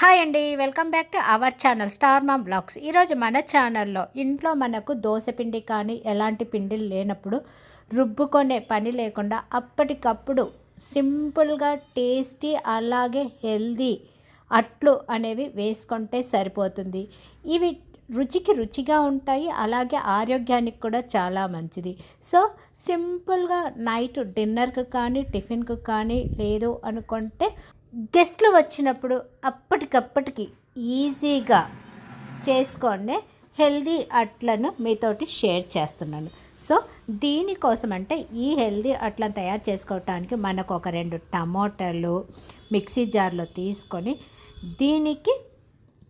Hi అండి welcome back to our channel star mom blogs ఈరోజు మన ఛానల్లో ఇంట్లో మనకు దోశ పిండి కానీ ఎలాంటి పిండిలు లేనప్పుడు రుబ్బుకొనే పని లేకుండా అప్పటికప్పుడు సింపుల్గా టేస్టీ అలాగే హెల్దీ అట్లు అనేవి వేసుకుంటే సరిపోతుంది. ఇవి రుచికి రుచిగా ఉంటాయి అలాగే ఆరోగ్యానికి కూడా చాలా మంచిది. సో సింపుల్గా నైట్ డిన్నర్కి కానీ టిఫిన్కి కానీ లేదు అనుకుంటే గెస్ట్లు వచ్చినప్పుడు అప్పటికప్పటికి ఈజీగా చేసుకోండి. హెల్దీ అట్లను మీతోటి షేర్ చేస్తున్నాను. సో దీనికోసం అంటే ఈ హెల్దీ అట్లను తయారు చేసుకోవటానికి మనకు ఒక రెండు టమోటాలు మిక్సీ జార్లో తీసుకొని దీనికి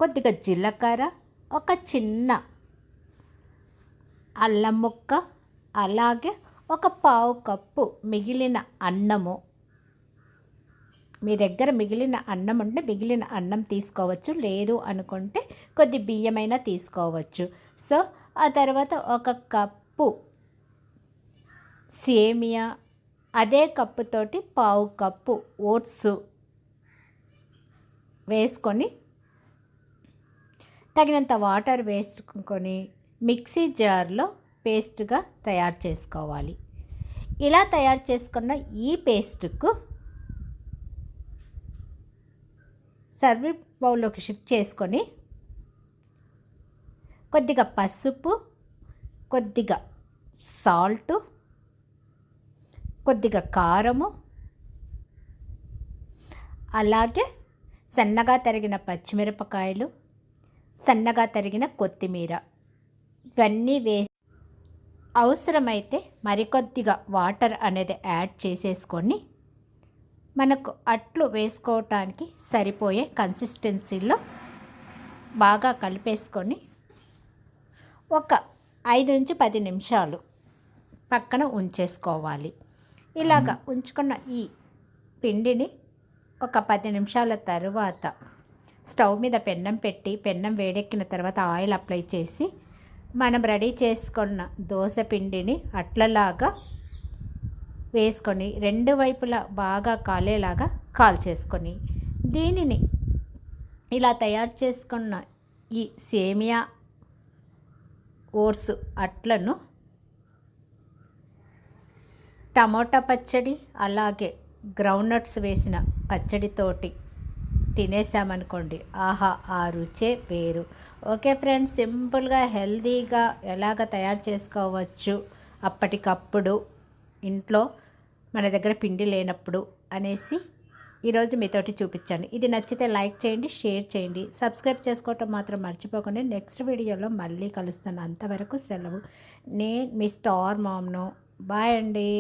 కొద్దిగా జీలకర్ర ఒక చిన్న అల్లం ముక్క అలాగే ఒక పావు కప్పు మిగిలిన అన్నము మీ దగ్గర మిగిలిన అన్నం ఉంటే మిగిలిన అన్నం తీసుకోవచ్చు. లేదు అనుకుంటే కొద్ది బియ్యమైనా తీసుకోవచ్చు. సో ఆ తర్వాత ఒక కప్పు సేమియా అదే కప్పుతోటి పావు కప్పు ఓట్స్ వేసుకొని తగినంత వాటర్ వేసుకొని మిక్సీ జార్లో పేస్ట్గా తయారు చేసుకోవాలి. ఇలా తయారు చేసుకున్న ఈ పేస్ట్కు సర్వింగ్ బౌల్లోకి షిఫ్ట్ చేసుకొని కొద్దిగా పసుపు కొద్దిగా సాల్ట్ కొద్దిగా కారము అలాగే సన్నగా తరిగిన పచ్చిమిరపకాయలు సన్నగా తరిగిన కొత్తిమీర. ఇవన్నీ వేసి అవసరమైతే మరికొద్దిగా వాటర్ అనేది యాడ్ చేసేసుకొని మనకు అట్లు వేసుకోవటానికి సరిపోయే కన్సిస్టెన్సీలో బాగా కలిపేసుకొని ఒక ఐదు నుంచి పది నిమిషాలు పక్కన ఉంచేసుకోవాలి. ఇలాగ ఉంచుకున్న ఈ పిండిని ఒక పది నిమిషాల తర్వాత స్టవ్ మీద పెన్నం పెట్టి పెన్నం వేడెక్కిన తర్వాత ఆయిల్ అప్లై చేసి మనం రెడీ చేసుకున్న దోశ పిండిని అట్లలాగా వేసుకొని రెండు వైపులా బాగా కాలేలాగా కాల్ చేసుకొని దీనిని ఇలా తయారు చేసుకున్న ఈ సేమియా ఓట్స్ అట్లను టమోటా పచ్చడి అలాగే గ్రౌండ్నట్స్ వేసిన పచ్చడితోటి తినేసామనుకోండి ఆహా ఆ రుచే వేరు. ఓకే ఫ్రెండ్స్ సింపుల్గా హెల్తీగా ఎలాగ తయారు చేసుకోవచ్చు? అప్పటికప్పుడు ఇంట్లో మన దగ్గర పిండి లేనప్పుడు అనేసి ఈరోజు మీతోటి చూపించాను. ఇది నచ్చితే లైక్ చేయండి షేర్ చేయండి. సబ్స్క్రైబ్ చేసుకోవటం మాత్రం మర్చిపోకండి. నెక్స్ట్ వీడియోలో మళ్ళీ కలుస్తాను. అంతవరకు సెలవు. నేను మీ స్టార్ మామ్ను. బాయ్ అండి.